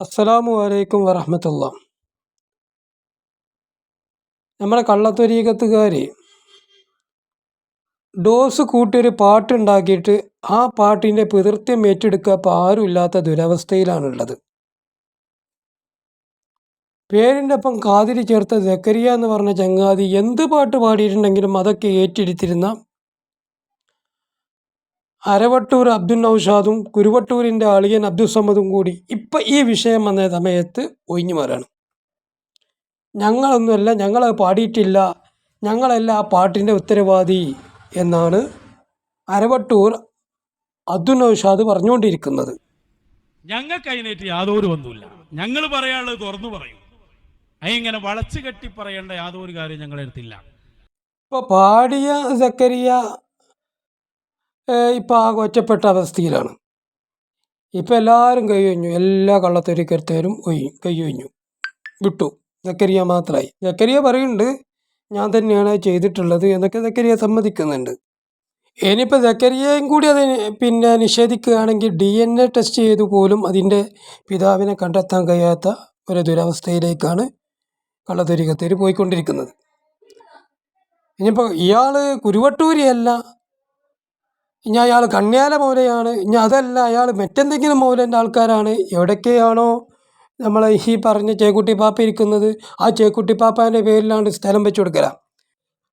അസ്സലാമു അലൈക്കും വറഹമത്തുള്ള നമ്മുടെ കള്ളത്തൊരീകത്തുകാർ ഡോസ് കൂട്ടിയൊരു പാട്ടുണ്ടാക്കിയിട്ട് ആ പാട്ടിന്റെ പിതൃത്യം ഏറ്റെടുക്കുക ഇപ്പോൾ ആരും ഇല്ലാത്ത ദുരവസ്ഥയിലാണുള്ളത്. പേരിന്റെ ഒപ്പം കാതിരി ചേർത്ത ജക്കരിയ എന്ന് പറഞ്ഞ ചങ്ങാതി എന്ത് പാട്ട് പാടിയിട്ടുണ്ടെങ്കിലും അതൊക്കെ ഏറ്റെടുത്തിരുന്ന അരവട്ടൂർ അബ്ദുൽ നൌഷാദും കുരുവട്ടൂരിന്റെ അളിയൻ അബ്ദുൽ സമദും കൂടി ഇപ്പം ഈ വിഷയം വന്ന സമയത്ത് ഒഴിഞ്ഞു മാറാണ്. ഞങ്ങളൊന്നുമല്ല ഞങ്ങളത് പാടിയിട്ടില്ല ഞങ്ങളല്ല ആ പാട്ടിന്റെ ഉത്തരവാദി എന്നാണ് അരവട്ടൂർ അബ്ദുൽ നൌഷാദ് പറഞ്ഞുകൊണ്ടിരിക്കുന്നത്. ഞങ്ങൾക്ക് അതിനായിട്ട് യാതൊരു ഒന്നുമില്ല ഞങ്ങൾ പറയാനുള്ളത് തുറന്നു പറയും. അതിങ്ങനെ വളച്ചു കെട്ടി പറയേണ്ട യാതൊരു കാര്യം ഞങ്ങളെടുത്തില്ല ഇപ്പൊ ഇപ്പോൾ പാടിയ സക്കരിയ ഇപ്പോൾ ആകെ ഒറ്റപ്പെട്ട അവസ്ഥയിലാണ്. ഇപ്പം എല്ലാവരും കൈ കഴിഞ്ഞു എല്ലാ കള്ളത്തൊരിക്കരുത്തേരും ഒഴി കൈ കഴിഞ്ഞു വിട്ടു. ജക്കരിയ മാത്രമായി ജക്കരിയ പറയുന്നുണ്ട് ഞാൻ തന്നെയാണ് ചെയ്തിട്ടുള്ളത് എന്നൊക്കെ ജക്കരിയ സമ്മതിക്കുന്നുണ്ട്. ഇനിയിപ്പോൾ സക്കരിയയും കൂടി അത് പിന്നെ നിഷേധിക്കുകയാണെങ്കിൽ ഡി എൻ എ ടെസ്റ്റ് ചെയ്തു പോലും അതിന്റെ പിതാവിനെ കണ്ടെത്താൻ കഴിയാത്ത ഒരു ദുരവസ്ഥയിലേക്കാണ് കള്ളത്തൊരിക്കത്തേര് പോയിക്കൊണ്ടിരിക്കുന്നത്. ഇനിയിപ്പോൾ ഇയാൾ കുരുവട്ടൂരിയല്ല ഇനി അയാൾ കണ്യാല മൗലയാണ്. ഇനി അതല്ല അയാൾ മറ്റെന്തെങ്കിലും മൗലന്റെ ആൾക്കാരാണ്. എവിടൊക്കെയാണോ നമ്മൾ ഈ പറഞ്ഞ ചേക്കുട്ടി പാപ്പ ഇരിക്കുന്നത് ആ ചേക്കുട്ടി പാപ്പാന്റെ പേരിലാണ് സ്ഥലം വെച്ച് കൊടുക്കല.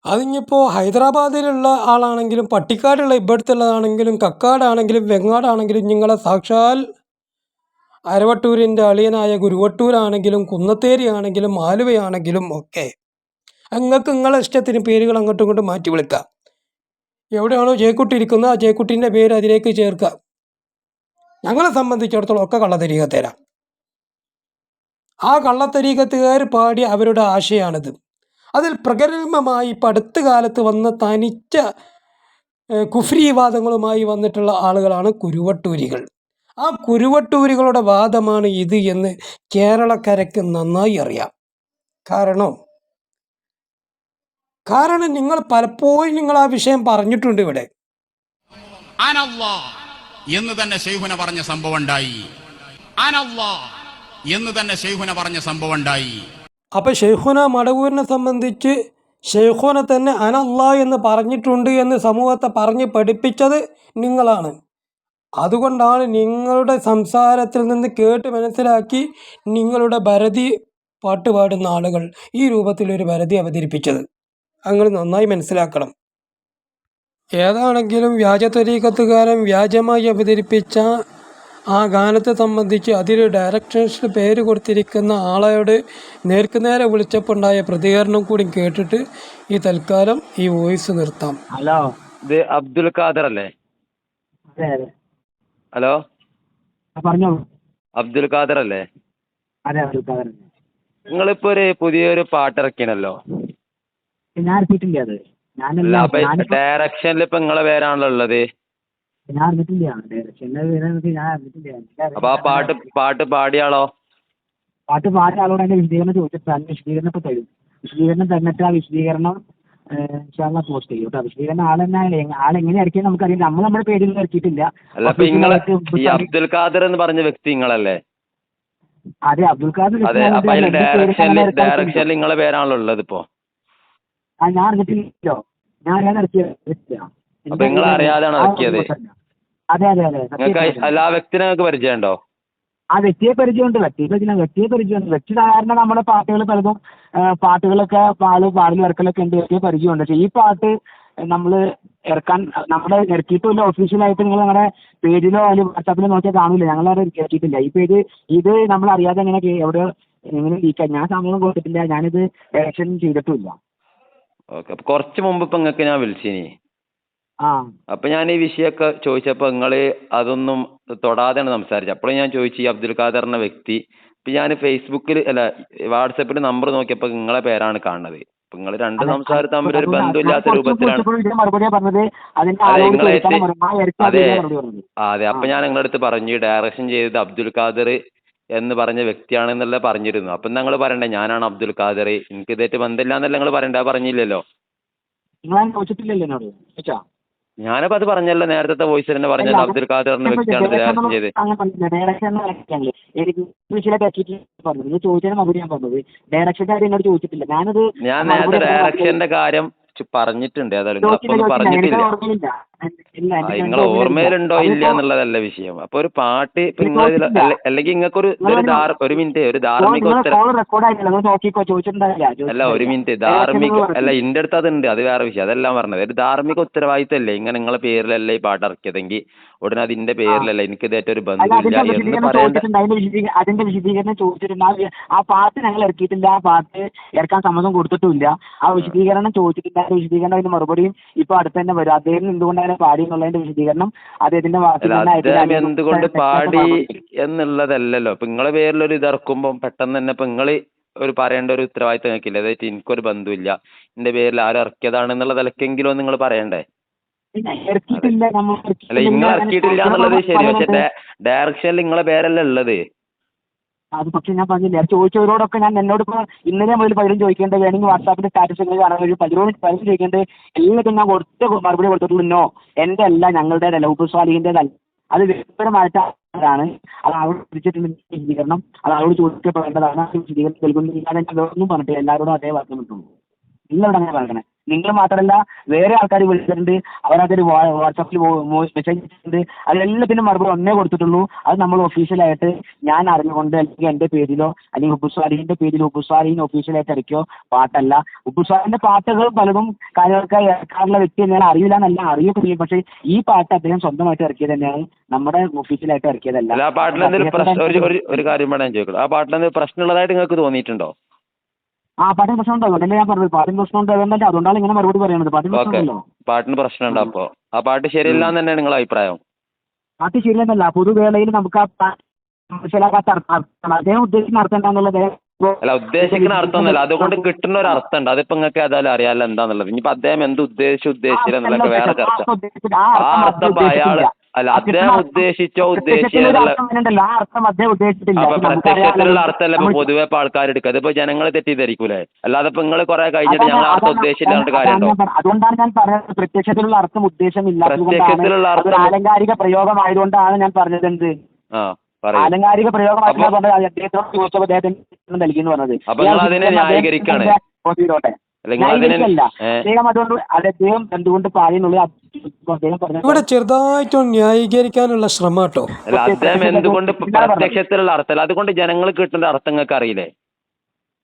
അതിനിപ്പോൾ ഹൈദരാബാദിലുള്ള ആളാണെങ്കിലും പട്ടിക്കാടുള്ള ഇവിടുത്തുള്ളതാണെങ്കിലും കക്കാടാണെങ്കിലും വെങ്ങാടാണെങ്കിലും നിങ്ങളെ സാക്ഷാൽ അരവട്ടൂരിന്റെ അളിയനായ ഗുരുവട്ടൂരാണെങ്കിലും കുന്നത്തേരി ആണെങ്കിലും ആലുവയാണെങ്കിലും ഒക്കെ. നിങ്ങൾക്ക് നിങ്ങളെ ഇഷ്ടത്തിന് പേരുകൾ അങ്ങോട്ടും ഇങ്ങോട്ടും മാറ്റി വിളിക്കാം. എവിടെയാണോ ചേക്കുട്ടി ഇരിക്കുന്നത് ആ ചേക്കുട്ടീന്റെ പേര് അതിലേക്ക് ചേർക്കുക. ഞങ്ങളെ സംബന്ധിച്ചിടത്തോളം ഒക്കെ കള്ളത്തരീകത്തേരാ. ആ കള്ളത്തരീകത്തുകാർ പാടിയ അവരുടെ ആശയാണിത്. അതിൽ പ്രകരമമായി ഇപ്പം അടുത്ത കാലത്ത് വന്ന തനിച്ച കുഫ്രീവാദങ്ങളുമായി വന്നിട്ടുള്ള ആളുകളാണ് കുരുവട്ടൂരികൾ. ആ കുരുവട്ടൂരികളുടെ വാദമാണ് ഇത് എന്ന് കേരളക്കരയ്ക്ക് നന്നായി അറിയാം. കാരണം കാരണം നിങ്ങൾ പലപ്പോഴും നിങ്ങൾ ആ വിഷയം പറഞ്ഞിട്ടുണ്ട് ഇവിടെ. അനല്ലാ എന്ന് തന്നെ ശൈഹുന പറഞ്ഞ സംഭവം ഉണ്ടായി. അനല്ലാ എന്ന് തന്നെ ശൈഹുന പറഞ്ഞ സംഭവം ഉണ്ടായി. അപ്പൊ ഷെയ്ഹുന മടവൂരിനെ സംബന്ധിച്ച് ഷെയ്ഖുന തന്നെ അനല്ല എന്ന് പറഞ്ഞിട്ടുണ്ട് എന്ന് സമൂഹത്തെ പറഞ്ഞ് പഠിപ്പിച്ചത് നിങ്ങളാണ്. അതുകൊണ്ടാണ് നിങ്ങളുടെ സംസാരത്തിൽ നിന്ന് കേട്ട് മനസ്സിലാക്കി നിങ്ങളുടെ ഭരതി പാട്ട് പാടുന്ന ആളുകൾ ഈ രൂപത്തിലൊരു ഭരതി അവതരിപ്പിച്ചത്. നിങ്ങൾ നന്നായി മനസ്സിലാക്കണം. ഏതാണെങ്കിലും വ്യാജ തരീക്കത്തുകാരൻ വ്യാജമായി അവതരിപ്പിച്ച ആ ഗാനത്തെ സംബന്ധിച്ച് അതിൽ ഡയറക്ഷൻസിന് പേര് കൊടുത്തിരിക്കുന്ന ആളോട് നേർക്കുനേരെ വിളിച്ചപ്പോൾ ഉണ്ടായ പ്രതികരണം കൂടി കേട്ടിട്ട് ഈ തൽക്കാലം ഈ വോയിസ് നിർത്താം. ഹലോ ഇത് അബ്ദുൽ ഖാദർ അല്ലേ? ഹലോ? പറഞ്ഞോ. അബ്ദുൽ ഖാദർ അല്ലേ? അതെ അബ്ദുൽ ഖാദർ. നിങ്ങളിപ്പോ ഒരു പുതിയൊരു പാട്ട് ഇറക്കിയണല്ലോ. ഞാൻ അറിഞ്ഞിട്ടില്ല അത്? ഞാനല്ല ഡയറക്ഷനിൽ ഇപ്പൊ നിങ്ങളെ പേരാണല്ലോ ഉള്ളത്. ഞാൻ അറിഞ്ഞിട്ടില്ല ഡയറക്ഷന്റെ പേരെന്നൊക്കെ ഞാൻ അറിഞ്ഞിട്ടില്ല. അപ്പൊ ആ പാട്ട് പാട്ട് പാടിയാളോ? പാട്ട് പാടിയ ആളോട് അതിന്റെ വിശദീകരണം ചോദിച്ചിട്ട് അതിന്റെ വിശദീകരണം ഇപ്പൊ തരും. വിശദീകരണം തന്നിട്ട് ആ വിശദീകരണം ഇൻഷാല്ലാ പോസ്റ്റ് ചെയ്യും കേട്ടോ. വിശദീകരണം ആളെന്നെ ആളെങ്ങനെ ഇറക്കിയത് നമുക്കറിയില്ല. നമ്മൾ നമ്മുടെ പേരിൽ ഇറക്കിയിട്ടില്ല അബ്ദുൽ ഖാദർ എന്ന് പറഞ്ഞ വ്യക്തി നിങ്ങളല്ലേ? അതെ അബ്ദുൽ ഖാദർ അതെ അപ്പൊ ഡയറക്ഷനിൽ നിങ്ങളെ പേരാണല്ലോ ഉള്ളത് ഇപ്പൊ. ആ ഞാൻ അറിഞ്ഞിട്ടില്ലല്ലോ. ഞാൻ അപ്പൊ നിങ്ങൾ അറിയാതെയാണോ ഇറക്കിയത്? അതെ അതെ അതെ ആ വ്യക്തിനെ നിങ്ങൾക്ക് പരിചയമുണ്ടോ? ആ വ്യക്തിയെ പരിചയമുണ്ട്. വ്യക്തിയെ പരിചയം വ്യക്തിയെ പരിചയമുണ്ട്. വ്യക്തി സാധാരണ നമ്മുടെ പാട്ടുകൾ പലതും പാട്ടുകളൊക്കെ പാൽ പാടൽ ഇറക്കലൊക്കെ ഉണ്ട്. വ്യക്തിയെ പരിചയമുണ്ട്. പക്ഷേ ഈ പാട്ട് നമ്മൾ ഇറക്കാൻ നമ്മുടെ ഇറക്കിയിട്ടില്ല ഒഫീഷ്യലായിട്ട് നിങ്ങൾ നമ്മുടെ പേജിലോ അല്ലെങ്കിൽ വാട്സാപ്പിലോ നോക്കിയാൽ കാണില്ല ഞങ്ങൾ അവിടെ ഇറക്കിയിട്ടില്ല ഈ പേജ് ഇത് നമ്മൾ അറിയാതെ എങ്ങനെ എവിടെ എങ്ങനെ ലീക്കായി ഞാൻ സമയം കൊടുത്തിട്ടില്ല. ഞാനിത് ഡയറക്ഷൻ ചെയ്തിട്ടുമില്ല ഓക്കെ. അപ്പൊ കുറച്ച് മുമ്പ് ഇപ്പൊ നിങ്ങൾക്ക് ഞാൻ വിളിച്ചിനി. ആ. അപ്പൊ ഞാൻ ഈ വിഷയമൊക്കെ ചോദിച്ചപ്പോൾ നിങ്ങൾ അതൊന്നും തൊടാതെയാണ് സംസാരിച്ചത്. അപ്പോഴും ഞാൻ ചോദിച്ചു ഈ അബ്ദുൽ ഖാദർ എന്ന വ്യക്തി ഇപ്പൊ ഞാൻ ഫേസ്ബുക്കിൽ അല്ല വാട്സപ്പിൽ നമ്പർ നോക്കിയപ്പോൾ നിങ്ങളെ പേരാണ് കാണുന്നത്. നിങ്ങൾ രണ്ട് സംസാരം തമ്മിൽ ഒരു അപ്പോൾ ബന്ധമില്ലാത്ത രൂപത്തിലാണ്. അതെ, അതെ അപ്പൊ ഞാൻ നിങ്ങളുടെ അടുത്ത് പറഞ്ഞു ഡയറക്ഷൻ ചെയ്തത് അബ്ദുൽ ഖാദർ എന്ന് പറഞ്ഞ വ്യക്തിയാണെന്നുള്ള പറഞ്ഞിരുന്നു. അപ്പം ഞങ്ങൾ പറയണ്ടേ ഞാനാണ് അബ്ദുൽ ഖാദർ എനിക്ക് ഇതായിട്ട് ബന്ധമില്ല എന്നല്ല നിങ്ങൾ പറയണ്ട? പറഞ്ഞില്ലല്ലോ. ചോദിച്ചാ? അത് പറഞ്ഞല്ലോ. നേരത്തെ വോയിസ് തന്നെ പറഞ്ഞല്ലോ അബ്ദുൽ ഖാദർ എന്ന വ്യക്തിയാണ് ചെയ്ത് ഞാൻ നേരത്തെ ഡയറക്ഷന്റെ കാര്യം ചു- പറഞ്ഞിട്ടുണ്ട് ഏതായാലും. ഒന്നും പറഞ്ഞിട്ടില്ല. നിങ്ങൾ. ഓർമ്മയിലുണ്ടോ? ഇല്ല എന്നുള്ളതല്ല വിഷയം. അപ്പൊ ഒരു പാട്ട് ഇപ്പൊ നിങ്ങൾ. അല്ലെങ്കിൽ നിങ്ങൾക്ക് ഒരു ഒരു മിനിറ്റ് ഒരു ധാർമിക ധാർമ്മിക അല്ല ഒരു മിനിറ്റ്. ധാർമിക ധാർമ്മിക അല്ല ഇന്റെ അടുത്ത് അതുണ്ട്. അത് വേറെ വിഷയം. അതെല്ലാം പറഞ്ഞത്. ഒരു ധാർമ്മിക ഉത്തരവാദിത്തമല്ലേ ഇങ്ങനെ നിങ്ങളെ പേരിലല്ലേ ഈ പാട്ട് ഇറക്കിയതെങ്കിൽ ഉടനെ അതിന്റെ പേരിലല്ല എനിക്ക് ഇതായിട്ട് ഒരു ബന്ധമില്ല. എന്ന് പറയേണ്ട അതിന്റെ വിശദീകരണം ചോദിച്ചിട്ടുണ്ട്. ആ പാർട്ടി ഞങ്ങൾ ഇറക്കിയിട്ടില്ല. ആ പാട്ട് ഇറക്കാൻ സമ്മതം കൊടുത്തിട്ടില്ല ആ വിശദീകരണം ചോദിച്ചിട്ടില്ല അതിന്റെ വിശദീകരണം അതിന്റെ മറുപടിയും ഇപ്പൊ അടുത്ത് തന്നെ വരും. അദ്ദേഹം എന്തുകൊണ്ട് അങ്ങനെ പാടി എന്നുള്ളതിന്റെ വിശദീകരണം അദ്ദേഹത്തിന്റെ അദ്ദേഹം അതിന് എന്തുകൊണ്ട് പാടി എന്നുള്ളതല്ലല്ലോ. ഇപ്പൊ നിങ്ങളെ പേരിലൊരു ഇത് ഇറക്കുമ്പോൾ പെട്ടെന്ന് തന്നെ ഇപ്പൊ നിങ്ങൾ ഒരു പറയേണ്ട ഒരു ഉത്തരവാദിത്തം നിൽക്കില്ല അതായത് എനിക്കൊരു ബന്ധമില്ല എന്റെ പേരിൽ ആരും ഇറക്കിയതാണ് എന്നുള്ള നിലക്കെങ്കിലും നിങ്ങൾ പറയണ്ടേ? അല്ല നിങ്ങൾ ഇറക്കിയിട്ടില്ല എന്നുള്ളത് ശരി പക്ഷെ ഡയറക്ഷനിൽ നിങ്ങളെ പേരല്ല ഉള്ളത്? അത് പക്ഷെ ഞാൻ പറഞ്ഞില്ലേ അത് ചോദിച്ചവരോടൊക്കെ ഞാൻ എന്നോട് ഇപ്പൊ ഇന്നലെ മുതൽ പലരും ചോദിക്കേണ്ടത് വേണമെങ്കിൽ വാട്സാപ്പിന്റെ സ്റ്റാറ്റസ് കാണാൻ കഴിയും പലരോട് പലരും ചോദിക്കേണ്ടത് എല്ലാത്തിനും ഞാൻ ഒറ്റ മറുപടി കൊടുത്തിട്ടുള്ളൂ നോ എന്റെ അല്ല ഞങ്ങളുടേതല്ല സ്വാലിഹിന്റേതല്ല. അത് വ്യക്തിപരമായിട്ടാണ് അത് അവിടെ തിരിച്ചിട്ടുണ്ട് വിശദീകരണം അത് അവരോട് ചോദിക്കപ്പെടേണ്ടതാണ് വിശദീകരണം നൽകുന്നില്ല ഒന്നും പറഞ്ഞിട്ടില്ല എല്ലാവരോടും അതേ പറഞ്ഞിട്ടുള്ളൂ. എല്ലാവരും അങ്ങനെ പറയണേ നിങ്ങൾ മാത്രമല്ല വേറെ ആൾക്കാർ വിളിച്ചിട്ടുണ്ട്. അവരതൊരു വാട്സാപ്പിൽ മെസ്സേജ് ഇട്ടിട്ടുണ്ട്. അതിലെല്ലാത്തിനും മറുപടി ഒന്നേ കൊടുത്തിട്ടുള്ളൂ. അത് നമ്മൾ ഒഫീഷ്യലായിട്ട് ഞാൻ അറിഞ്ഞുകൊണ്ട് അല്ലെങ്കിൽ എന്റെ പേരിലോ അല്ലെങ്കിൽ ഉപ്പുസ്വാലിഹിന്റെ പേരിൽ ഉപ്പുസ്വാലിഹിന് ഒഫീഷ്യലായിട്ട് ഇറക്കിയോ പാട്ടല്ല. ഉപ്പുസ്വാലിന്റെ പാട്ടുകൾ പലതും കാര്യങ്ങൾക്കായി ഇറക്കാറുള്ള വ്യക്തി ഞാൻ അറിയില്ല എന്നല്ല അറിയപ്പെടുകയും പക്ഷേ ഈ പാട്ട് അദ്ദേഹം സ്വന്തമായിട്ട് ഇറക്കിയത് തന്നെയാണ് നമ്മുടെ ഒഫീഷ്യലായിട്ട് ഇറക്കിയതല്ല. ആ പാട്ടിൽ എന്തെങ്കിലും ഒരു കാര്യം വേണം ചോദിക്കണം ആ പാട്ടിൽ എന്തെങ്കിലും പ്രശ്നമുള്ളതായിട്ട് നിങ്ങൾക്ക് തോന്നിയിട്ടുണ്ടോ? ആ പാട്ടിന് പ്രശ്നമുണ്ടോ? അതല്ലേ ഞാൻ പറഞ്ഞത് പാട്ടിന് പ്രശ്നമുണ്ട് അതുകൊണ്ടല്ലേ അതുകൊണ്ടാണ് ഇങ്ങനെ മറുപടി പറയുന്നത് പാട്ടിന് പ്രശ്നമുണ്ടല്ലോ പാട്ടിന് പ്രശ്നമുണ്ടോ അപ്പോ. ആ പാട്ട് ശരിയല്ല എന്ന് തന്നെയാണ് നിങ്ങളെ അഭിപ്രായം പാട്ട് ശരിയെന്നല്ല പൊതുവേളയിൽ നമുക്ക് ആ പാ- അർത്ഥം അർത്ഥം. അദ്ദേഹം ഉദ്ദേശിക്കുന്ന അർത്ഥം എന്താണെന്നുള്ളത് അല്ല ഉദ്ദേശിക്കുന്ന അർത്ഥമൊന്നുമല്ല. അതുകൊണ്ട് കിട്ടുന്ന ഒരു അർത്ഥം ഉണ്ട്. അതിപ്പോ നിങ്ങൾക്ക് ഏതായാലും അറിയാമല്ലോ എന്താന്നുള്ളത്. ഇനിയിപ്പോ അദ്ദേഹം എന്ത് ഉദ്ദേശിച്ചു ഉദ്ദേശിച്ചില്ല എന്നുള്ളതൊക്കെ വേറെ ചർച്ച. ആ അർത്ഥം ഇപ്പൊ അയാൾ അല്ല അദ്ദേഹം ഉദ്ദേശിച്ച അപ്പൊ പ്രത്യക്ഷത്തിലുള്ള അർത്ഥമല്ല ഇപ്പൊ പൊതുവെ ഇപ്പൊ ആൾക്കാർ എടുക്കുക. അതിപ്പോ ജനങ്ങളെ തെറ്റിദ്ധരിക്കൂലേ? അല്ലാതെ ഇപ്പൊ നിങ്ങൾ കുറെ കഴിഞ്ഞിട്ട് ഞങ്ങൾ അർത്ഥം ഉദ്ദേശിച്ചില്ലാണ്ട് കാര്യമുണ്ടോ? അതുകൊണ്ടാണ് ഞാൻ പറഞ്ഞത്. പ്രത്യക്ഷത്തിലുള്ള അർത്ഥം ഉദ്ദേശമില്ല പ്രത്യക്ഷത്തിലുള്ള അർത്ഥം- ആലങ്കാരിക പ്രയോഗമായതുകൊണ്ടാണ് ഞാൻ പറഞ്ഞത് എന്ത് ആ ആലങ്കാരിക പറഞ്ഞത് അദ്ദേഹത്തോട് ചോദിച്ചപ്പോൾ അദ്ദേഹത്തിന് നൽകി എന്ന് പറഞ്ഞത്. അപ്പൊ അതിനെ ന്യായീകരിക്കാണ്. ഇവിടെ ചെറുതായിട്ട് ന്യായീകരിക്കാനുള്ള ശ്രമം കേട്ടോ അല്ല അദ്ദേഹം എന്തുകൊണ്ട് പ്രത്യക്ഷത്തിലുള്ള അർത്ഥം അതുകൊണ്ട് ജനങ്ങൾ കിട്ടേണ്ട അർത്ഥങ്ങൾക്ക് അറിയില്ലേ?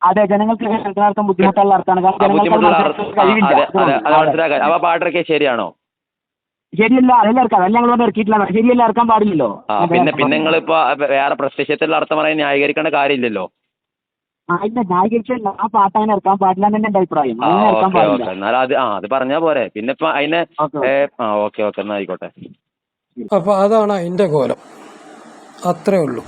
അതെ ജനങ്ങൾക്ക് കേൾക്കുന്ന അർത്ഥം. ബുദ്ധിമുട്ടുള്ള അർത്ഥമാണ് അപ്പൊ പാട്ടൊക്കെ ശരിയാണോ? ശരിയല്ല അതല്ല ഇറക്കാം. അതല്ല ഞങ്ങൾ കൊണ്ട് ഇറക്കിയിട്ടില്ല. ശരിയല്ല ഇറക്കാൻ പാടില്ലല്ലോ. പിന്നെ പിന്നെ പിന്നെ നിങ്ങളിപ്പോ വേറെ പ്രത്യക്ഷത്തിലുള്ള അർത്ഥം പറയാൻ ന്യായീകരിക്കേണ്ട കാര്യമില്ലല്ലോ. ആ ഇല്ല ന്യായീകരിച്ചല്ല ആ പാട്ട് അങ്ങനെ ഇറക്കാൻ പാടില്ല എന്ന് എന്റെ അഭിപ്രായം. ആ അങ്ങനെ ഇറക്കാൻ ഓക്കെ പാടില്ല. ഓക്കെ. എന്നാൽ അത് ആ അത് പറഞ്ഞാ പോരെ. പിന്നെ ഇപ്പൊ അതിനെ ഓക്കെ ഏ, ആ ഓക്കെ ഓക്കെ. എന്നാ ആയിക്കോട്ടെ. അപ്പോൾ അതാണ് അതിന്റെ കോലം. അത്രേ ഉള്ളൂ.